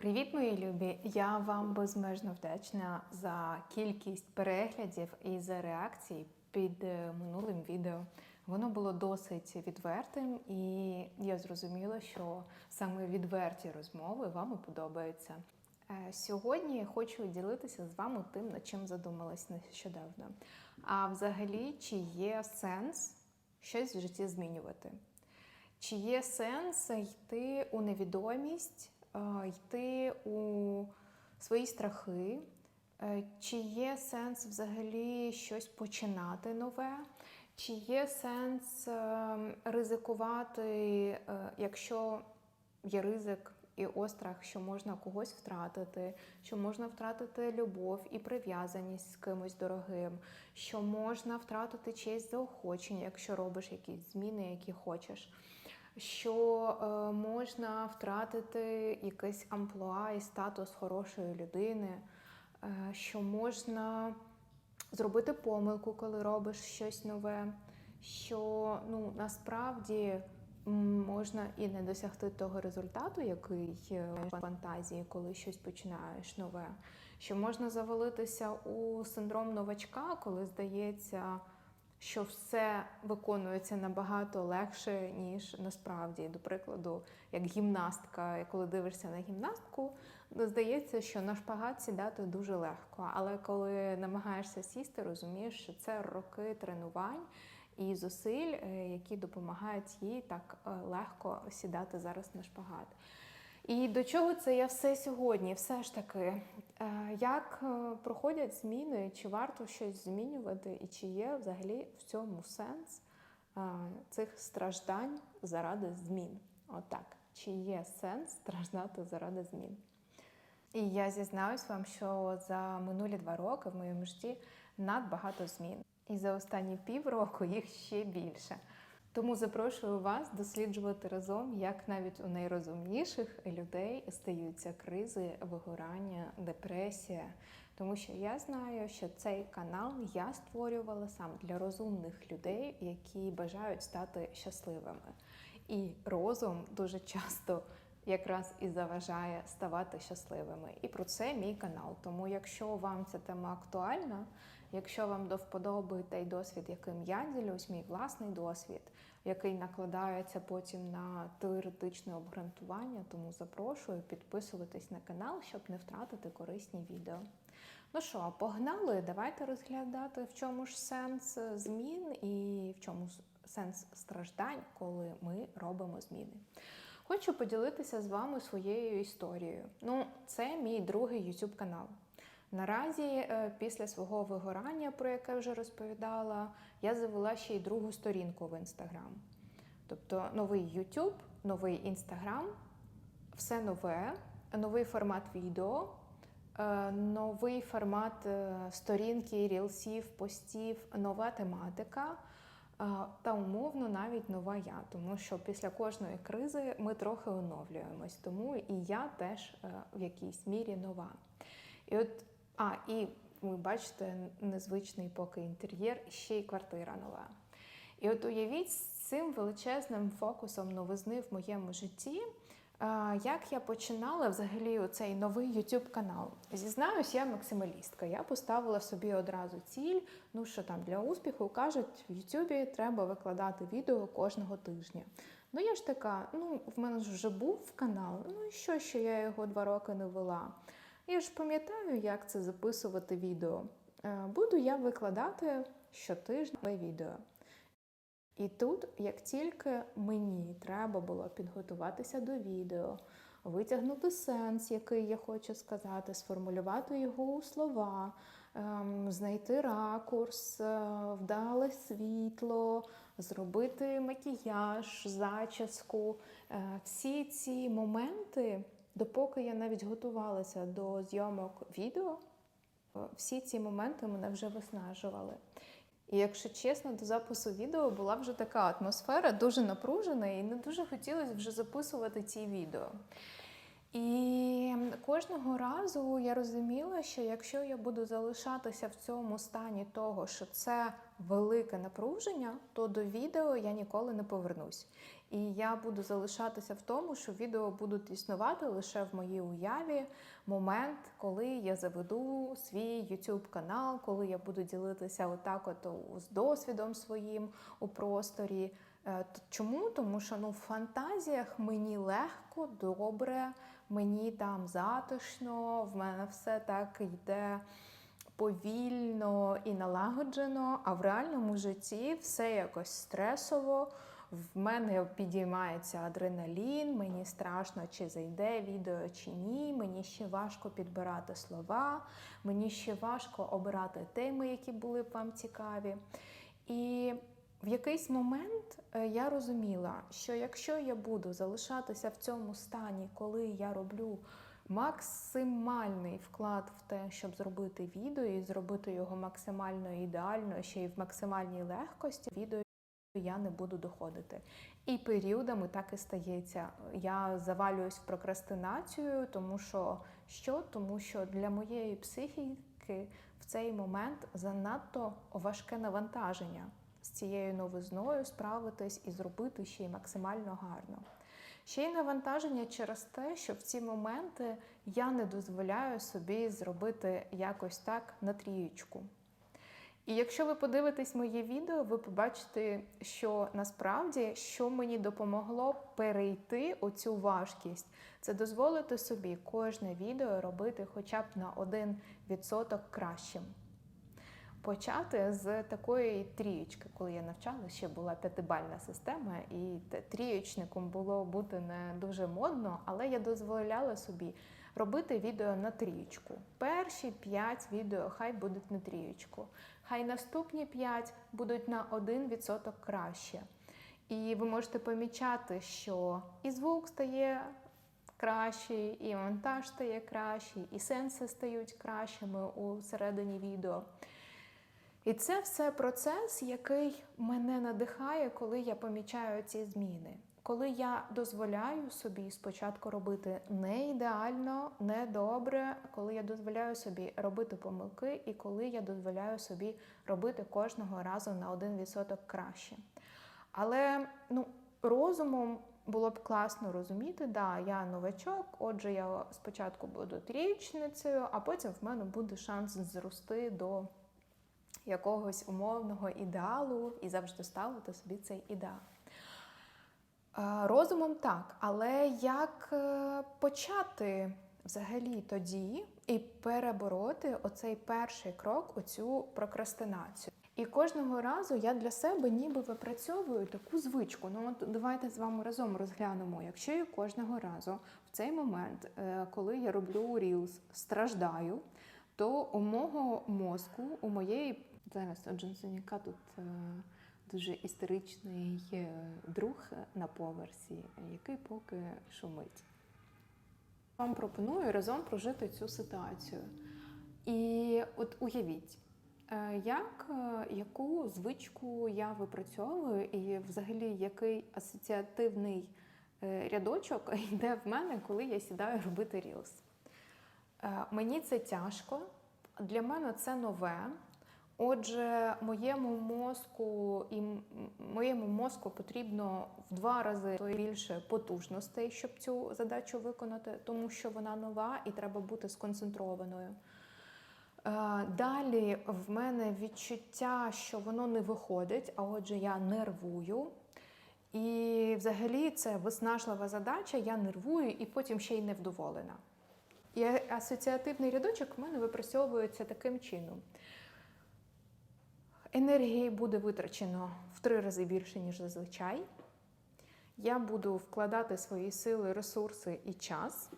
Привіт, мої любі! Я вам безмежно вдячна за кількість переглядів і за реакції під е, минулим відео. Воно було досить відвертим, і я зрозуміла, що саме відверті розмови вам подобаються. Е, Сьогодні я хочу ділитися з вами тим, над чим задумалась нещодавно. А взагалі, чи є сенс щось в житті змінювати? Чи є сенс йти у невідомість, йти у свої страхи? Е, Чи є сенс взагалі щось починати нове? Чи є сенс е, ризикувати, е, якщо є ризик і острах, що можна когось втратити, що можна втратити любов і прив'язаність з кимось дорогим, що можна втратити честь заохочення, якщо робиш якісь зміни, які хочеш. Що е, можна втратити якийсь амплуа і статус хорошої людини, е, що можна зробити помилку, коли робиш щось нове, що ну, насправді можна і не досягти того результату, який е, в фантазії, коли щось починаєш нове, що можна завалитися у синдром новачка, коли здається, що все виконується набагато легше, ніж насправді. До прикладу, як гімнастка, коли дивишся на гімнастку, здається, що на шпагат сідати дуже легко. Але коли намагаєшся сісти, розумієш, що це роки тренувань і зусиль, е, які допомагають їй так е, легко сідати зараз на шпагат. І до чого це я все сьогодні? Все ж таки, е, як е, проходять зміни, чи варто щось змінювати, і чи є взагалі в цьому сенс е, цих страждань заради змін? Отак, чи є сенс страждати заради змін? І я зізнаюсь вам, що за минулі два роки в моєму житті надбагато змін. І за останні півроку їх ще більше. Тому запрошую вас досліджувати разом, як навіть у найрозумніших людей стаються кризи, вигорання, депресія. Тому що я знаю, що цей канал я створювала сам для розумних людей, які бажають стати щасливими. І розум дуже часто якраз і заважає ставати щасливими. І про це мій канал. Тому, якщо вам ця тема актуальна, якщо вам до вподоби той досвід, яким я ділюсь, мій власний досвід, який накладається потім на теоретичне обґрунтування, тому запрошую підписуватись на канал, щоб не втратити корисні відео. Ну що, погнали? Давайте розглядати, в чому ж сенс змін і в чому сенс страждань, коли ми робимо зміни. Хочу поділитися з вами своєю історією. Ну, це мій другий YouTube канал. Наразі, е, після свого вигорання, про яке вже розповідала, я завела ще й другу сторінку в Instagram. Тобто новий YouTube, новий Instagram, все нове, новий формат відео, е, новий формат е, сторінки, рілсів, постів, нова тематика. Та умовно навіть нова я, тому що після кожної кризи ми трохи оновлюємось, тому і я теж в якійсь мірі нова. І от, а, і ви бачите, незвичний поки інтер'єр, ще й квартира нова. І от уявіть з цим величезним фокусом новизни в моєму житті. Як я починала взагалі цей новий YouTube канал? Зізнаюсь, я максималістка. Я поставила собі одразу ціль. Ну що там для успіху кажуть, в YouTube треба викладати відео кожного тижня. Ну я ж така, ну в мене ж вже був канал. Ну і що, що я його два роки не вела? Я ж пам'ятаю, як це записувати відео. Буду я викладати щотижня відео. І тут, як тільки мені треба було підготуватися до відео, витягнути сенс, який я хочу сказати, сформулювати його у слова, ем, знайти ракурс, е, вдале світло, зробити макіяж, зачіску, е, всі ці моменти, допоки я навіть готувалася до зйомок відео, всі ці моменти мене вже виснажували. І якщо чесно, до запису відео була вже така атмосфера, дуже напружена, і не дуже хотілося вже записувати ці відео. І кожного разу я розуміла, що якщо я буду залишатися в цьому стані того, що це велике напруження, то до відео я ніколи не повернусь. І я буду залишатися в тому, що відео будуть існувати лише в моїй уяві момент, коли я заведу свій YouTube канал, коли я буду ділитися отак, от з досвідом своїм у просторі. Е, Чому? Тому що ну, в фантазіях мені легко, добре, мені там затишно, в мене все так йде повільно і налагоджено, а в реальному житті все якось стресово. В мене підіймається адреналін, мені страшно, чи зайде відео, чи ні. Мені ще важко підбирати слова, мені ще важко обирати теми, які були б вам цікаві. І в якийсь момент е, я розуміла, що якщо я буду залишатися в цьому стані, коли я роблю максимальний вклад в те, щоб зробити відео і зробити його максимально ідеально, ще й в максимальній легкості, відео я не буду доходити. І періодами так і стається. Я завалююсь в прокрастинацію, тому що що? Тому що для моєї психіки в цей момент занадто важке навантаження з цією новизною справитись і зробити ще й максимально гарно. Ще й навантаження через те, що в ці моменти я не дозволяю собі зробити якось так на трієчку. І якщо ви подивитесь моє відео, ви побачите, що насправді що мені допомогло перейти оцю важкість, це дозволити собі кожне відео робити хоча б на 1% кращим. Почати з такої трієчки, коли я навчала, ще була п'ятибальна система, і трієчником було бути не дуже модно, але я дозволяла собі робити відео на трієчку. Перші п'ять відео хай будуть на трієчку, хай наступні п'ять будуть на 1% краще. І ви можете помічати, що і звук стає кращий, і монтаж стає кращий, і сенси стають кращими у середині відео. І це все процес, який мене надихає, коли я помічаю ці зміни. Коли я дозволяю собі спочатку робити не ідеально, не добре, коли я дозволяю собі робити помилки, і коли я дозволяю собі робити кожного разу на 1% краще. Але ну, розумом було б класно розуміти, да, я новачок, отже, я спочатку буду трієчницею, а потім в мене буде шанс зрости до якогось умовного ідеалу і завжди ставити собі цей ідеал. Е, Розумом так, але як е, почати взагалі тоді і перебороти оцей перший крок, оцю прокрастинацію? І кожного разу я для себе ніби випрацьовую таку звичку. Ну от давайте з вами разом розглянемо. Якщо я кожного разу в цей момент, е, коли я роблю Reels, страждаю, то у мого мозку, у моєї зараз у Джонсоніка тут е, дуже істеричний е, друг на поверсі, який поки шумить. Вам пропоную разом прожити цю ситуацію. І от уявіть, е, як, яку звичку я випрацьовую, і взагалі який асоціативний рядочок йде в мене, коли я сідаю робити рілс. Мені це тяжко, для мене це нове. Отже, моєму мозку і моєму мозку потрібно в два рази більше потужностей, щоб цю задачу виконати, тому що вона нова і треба бути сконцентрованою. Е, Далі в мене відчуття, що воно не виходить, а отже, я нервую. І взагалі це виснажлива задача, я нервую і потім ще й невдоволена. І асоціативний рядочок в мене випрацьовується таким чином. Енергії буде витрачено в три рази більше, ніж зазвичай. Я буду вкладати свої сили, ресурси і час.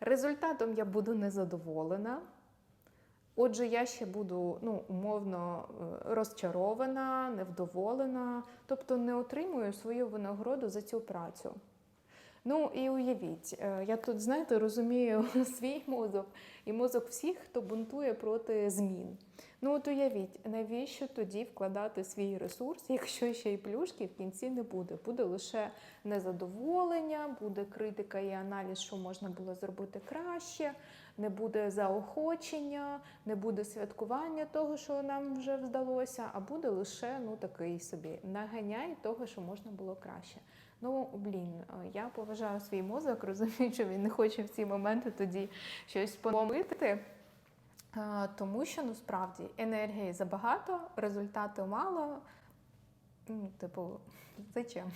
Результатом я буду незадоволена. Отже, я ще буду ну, умовно е, розчарована, невдоволена, тобто не отримую свою винагороду за цю працю. Ну і уявіть, е, я тут, знаєте, розумію свій мозок і мозок всіх, хто бунтує проти змін. Ну от уявіть, навіщо тоді вкладати свій ресурс, якщо ще й плюшки в кінці не буде. Буде лише незадоволення, буде критика і аналіз, що можна було зробити краще, не буде заохочення, не буде святкування того, що нам вже вдалося, а буде лише ну такий собі наганяй того, що можна було краще. Ну, блін, е, я поважаю свій мозок, розумію, що він не хоче в ці моменти тоді щось помити. Е, Тому що ну справді енергії забагато, результату мало. Ну, типу, зачем?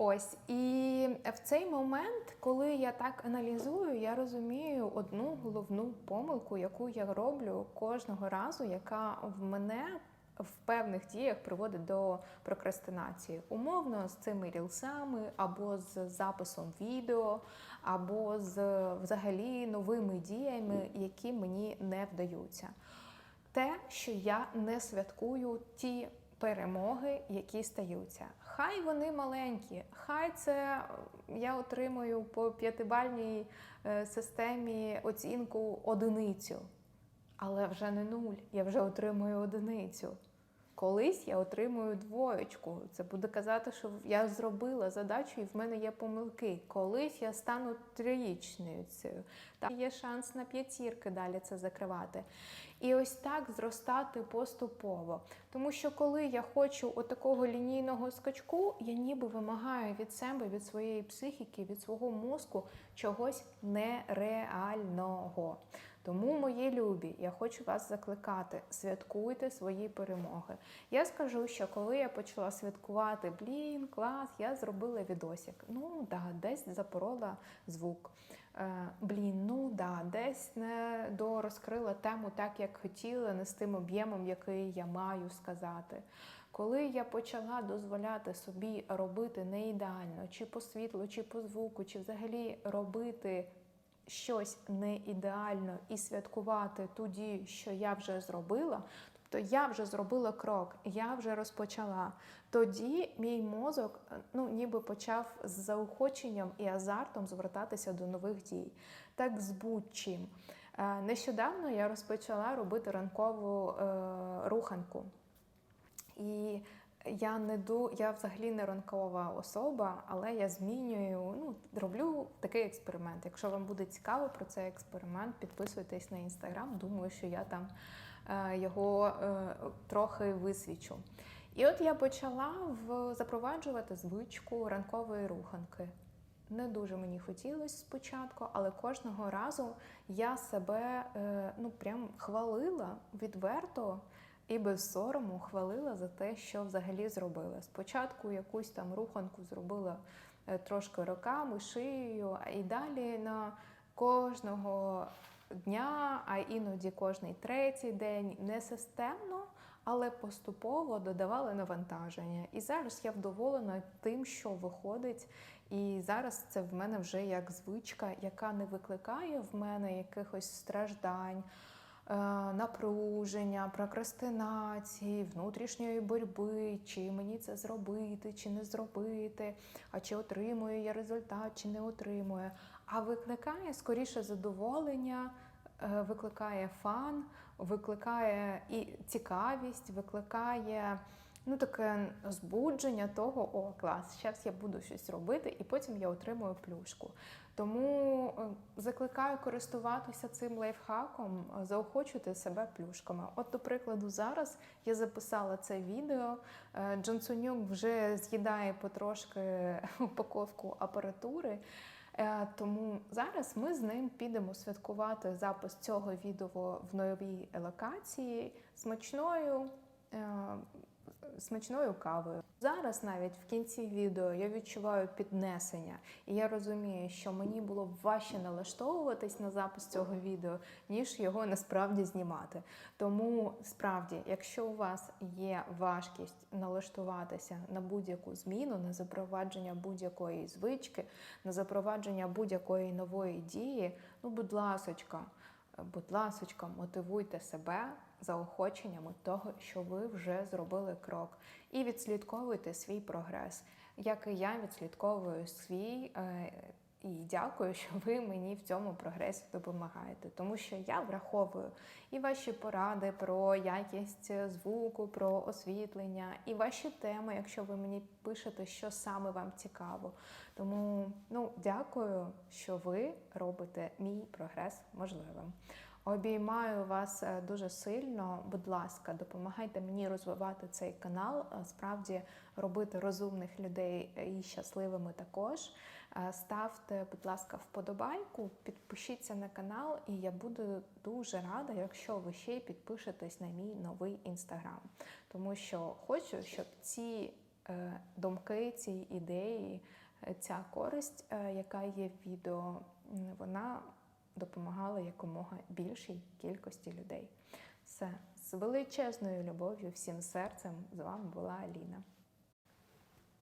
Ось і в цей момент, коли я так аналізую, я розумію одну головну помилку, яку я роблю кожного разу, яка в мене в певних діях приводить до прокрастинації. Умовно з цими рілсами, або з записом відео, або з взагалі новими діями, які мені не вдаються. Те, що я не святкую ті перемоги, які стаються. Хай вони маленькі, хай це я отримую по п'ятибальній е, системі оцінку одиницю, але вже не нуль, я вже отримую одиницю. Колись я отримую двоєчку. Це буде казати, що я зробила задачу і в мене є помилки. Колись я стану трієчницею. Там є шанс на п'ятірки далі це закривати. І ось так зростати поступово. Тому що коли я хочу отакого лінійного скачку, я ніби вимагаю від себе, від своєї психіки, від свого мозку чогось нереального. Тому, мої любі, я хочу вас закликати: святкуйте свої перемоги. Я скажу, що коли я почала святкувати, блін, клас, я зробила відосик. Ну да, десь запорола звук. Е, блін, ну да, десь не дорозкрила тему так, як хотіла, не з тим об'ємом, який я маю сказати. Коли я почала дозволяти собі робити не ідеально, чи по світлу, чи по звуку, чи взагалі робити щось не ідеально і святкувати ту дію, що я вже зробила, тобто я вже зробила крок, я вже розпочала. Тоді мій мозок ну, ніби почав з заохоченням і азартом звертатися до нових дій. Так з будь-чим. Е, Нещодавно я розпочала робити ранкову е, руханку. І я не ду, я взагалі не ранкова особа, але я змінюю, ну роблю такий експеримент. Якщо вам буде цікаво про цей експеримент, підписуйтесь на інстаграм. Думаю, що я там е, його е, трохи висвічу. І от я почала в запроваджувати звичку ранкової руханки. Не дуже мені хотілося спочатку, але кожного разу я себе е, ну прям хвалила відверто і без сорому хвалила за те, що взагалі зробила. Спочатку якусь там руханку зробила е, трошки роками, шиєю, і далі на кожного дня, а іноді кожний третій день не системно. Але поступово додавали навантаження. І зараз я вдоволена тим, що виходить. І зараз це в мене вже як звичка, яка не викликає в мене якихось страждань, напруження, прокрастинації, внутрішньої боротьби, чи мені це зробити, чи не зробити, а чи отримую я результат, чи не отримую. А викликає скоріше задоволення, е, викликає фан, викликає і цікавість, викликає ну таке збудження того, о, клас, зараз я буду щось робити, і потім я отримую плюшку. Тому е, закликаю користуватися цим лайфхаком, е, заохочуйте себе плюшками. От, до прикладу, зараз я записала це відео. Е, Джонсонюк вже з'їдає потрошки упаковку апаратури. Тому зараз ми з ним підемо святкувати запис цього відео в новій локації смачною. Смачною кавою. Зараз навіть в кінці відео я відчуваю піднесення, і я розумію, що мені було важче налаштовуватись на запис цього відео, ніж його насправді знімати. Тому справді, якщо у вас є важкість налаштуватися на будь-яку зміну, на запровадження будь-якої звички, на запровадження будь-якої нової дії, ну будь ласочка, будь ласочка, мотивуйте себе заохоченнями того, що ви вже зробили крок, і відслідковуйте свій прогрес. як і я відслідковую свій. е, І дякую, що ви мені в цьому прогресі допомагаєте, тому що я враховую і ваші поради про якість звуку, про освітлення, і ваші теми, якщо ви мені пишете, що саме вам цікаво. Тому ну дякую, що ви робите мій прогрес можливим. Обіймаю вас е, дуже сильно. Будь ласка, допомагайте мені розвивати цей канал, е, справді робити розумних людей е, і щасливими також. Ставте, будь ласка, вподобайку, підпишіться на канал, і я буду дуже рада, якщо ви ще й підпишетесь на мій новий інстаграм. Тому що хочу, щоб ці думки, ці ідеї, ця користь, яка є в відео, вона допомагала якомога більшій кількості людей. Все з величезною любов'ю, всім серцем з вами була Аліна.